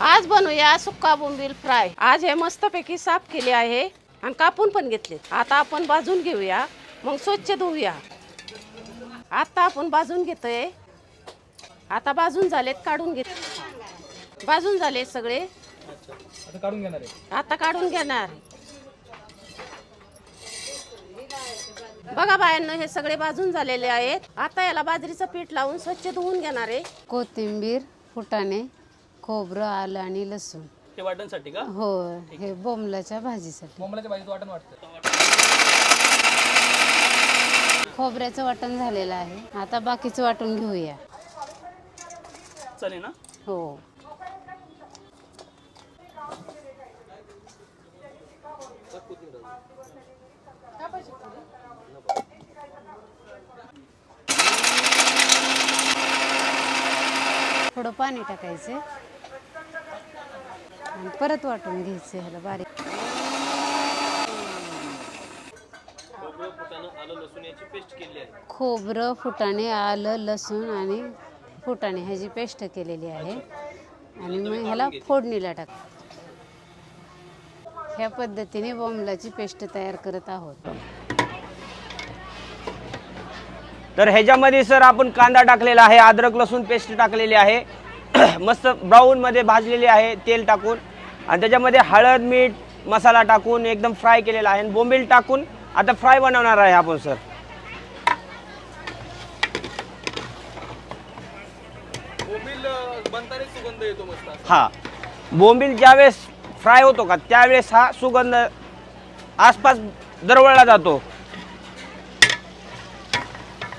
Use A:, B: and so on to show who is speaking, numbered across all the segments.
A: आज बनवूया सुक्का बोंबील फ्राय. आज हे मस्तपैकी साफ केले आहे आणि कापून पण घेतले आता आपण भाजून घेऊया. मग स्वच्छ धुवूया आता आपण भाजून घेतोय. आता भाजून झालेत काढून घेत भाजून झाले सगळे.
B: आता काढून घेणार आहे.
A: आता काढून घेणार. बघा बायांना हे सगळे भाजून झालेले आहेत. आता याला बाजरीचं पीठ लावून स्वच्छ धुवून घेणार आहे.
C: कोथिंबीर फुटाणे खोबरं आलं आणि लसूण.
B: ते वाटणसाठी का?
C: हो हे बोंबलाच्या भाजीसाठी.
B: बोंबलाच्या भाजीत वाटण वाटतं.
C: खोबऱ्याचं वाटण झालेलं आहे. आता बाकीचं वाटून घेऊया.
B: चालेल ना?
C: हो. थोडं पाणी टाकायचं. आणि परत वाटून घ्यायचं ह्याला बारीक.
B: आलं लसूण याची पेस्ट केली आहे.
C: खोबरं फुटाणे आलं लसूण आणि फुटाणे ह्याची पेस्ट केलेली आहे. आणि मग ह्याला फोडणीला टाक. ह्या पद्धतीने बॉम्बलाची पेस्ट तयार करत आहोत.
D: तर ह्याच्यामध्ये सर आपण कांदा टाकलेला आहे अद्रक लसूण पेस्ट टाकलेली आहे. मस्त ब्राऊनमध्ये भाजलेली आहे तेल टाकून. आणि त्याच्यामध्ये हळद मीठ मसाला टाकून एकदम फ्राय केलेला आहे. आणि बोंबील टाकून आता फ्राय बनवणार आहे आपण सर
B: बोंबील बनताना सुगंध येतो मस्त
D: हा. बोंबील ज्यावेळेस फ्राय होतो का त्यावेळेस हा सुगंध आसपास दरवळला जातो.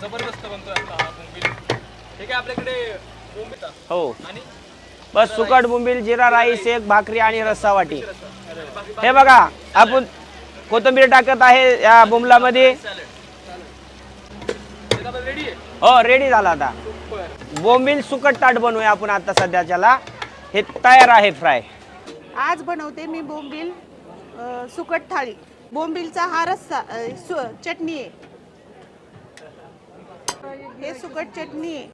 B: जबरदस्त बनतोय हा हे आपल्याकडे
D: हो. बस सुकट बोंबील जिरा राईस एक भाकरी आणि रस्सा वाटी. हे बघा आपण कोथिंबीर टाकत आहे या बोंबलामध्ये.
B: रेडी आहे
D: हो रेडी झाला आता. बोंबील सुकट ताट बनवूया आपण आता सध्याच्याला हे तयार आहे फ्राय
E: आज बनवते मी बोंबील अ, सुकट थाळी. बोंबीलचा हा रस्सा अ, सु- चटणी आहे. हे सुकट चटणी आहे.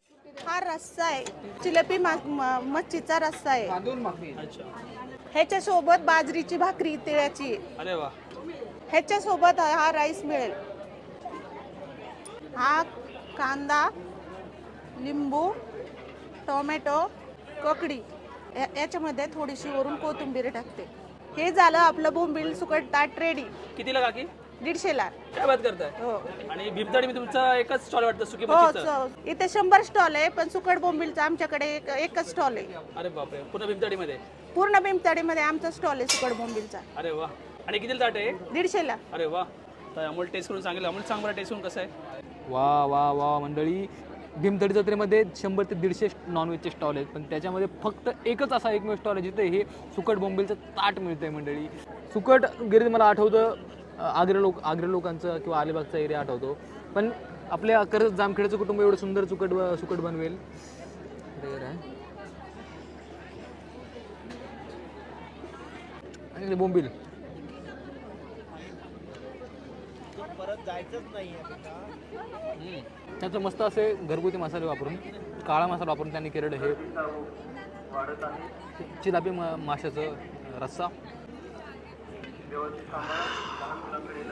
E: हा रस्सा आहे. चिलपी मा- म- मच्छीचा रस्सा आहे.
B: अच्छा.
E: ह्याच्यासोबत बाजरीची भाकरी तिळाची.
B: अरे वा.
E: ह्याच्यासोबत हा हा राईस मिळेल. हा कांदा लिंबू टोमॅटो ककडी. या- याच्यामध्ये थोडीशी वरून कोथिंबीर टाकते. हे झालं आपलं बोंबील सुकट ताट रेडी
B: कितीला काकी?
E: दीडशेला
B: काय बात करताय?
E: हो.
B: आणि भीमताडी मी तुमचा एकच स्टॉल वाटतं सुकी
E: हो
B: मच्छीचं
E: च- इथे शंभर स्टॉल आहे पण सुकट बोंबीलचा आमच्याकडे एक एकच स्टॉल आहे.
B: अरे बापरे पूर्ण भीमताडीमध्ये
E: पूर्ण भीमताडीमध्ये आमचा स्टॉल आहे सुकट बोंबीलचा.
B: अरे वा. आणि कितीला ताट आहे?
E: दीडशेला
B: अरे वा. तर अमोल टेस्ट करून सांगितलं. अमोल सांग मला टेस्ट करून कसं आहे? वा वा वा मंडळी. भीमतडी जत्रेमध्ये शंभर ते दीडशे नॉनव्हेजचे स्टॉल आहेत. पण त्याच्यामध्ये फक्त एकच असा एकमेव स्टॉल आहे जिथे हे सुकट बोंबीलचं ताट मिळतंय मंडळी. सुकट गिरीत मला आठवतं आग्रा लोक आग्रा लोकांचं किंवा अलिबागचा एरिया आठवतो. पण आपल्या कर्जत जामखेडचं कुटुंब एवढं सुंदर सुकट ब- सुकट बनवेल. आणि बोंबील. हम्म. त्याचं मस्त असे घरगुती मसाले वापरून काळा मसाला वापरून त्यांनी केलेलं हे. चिलापी मा माशाचं रस्सा. व्यवस्थित सांभाळा लहान मुलांकडे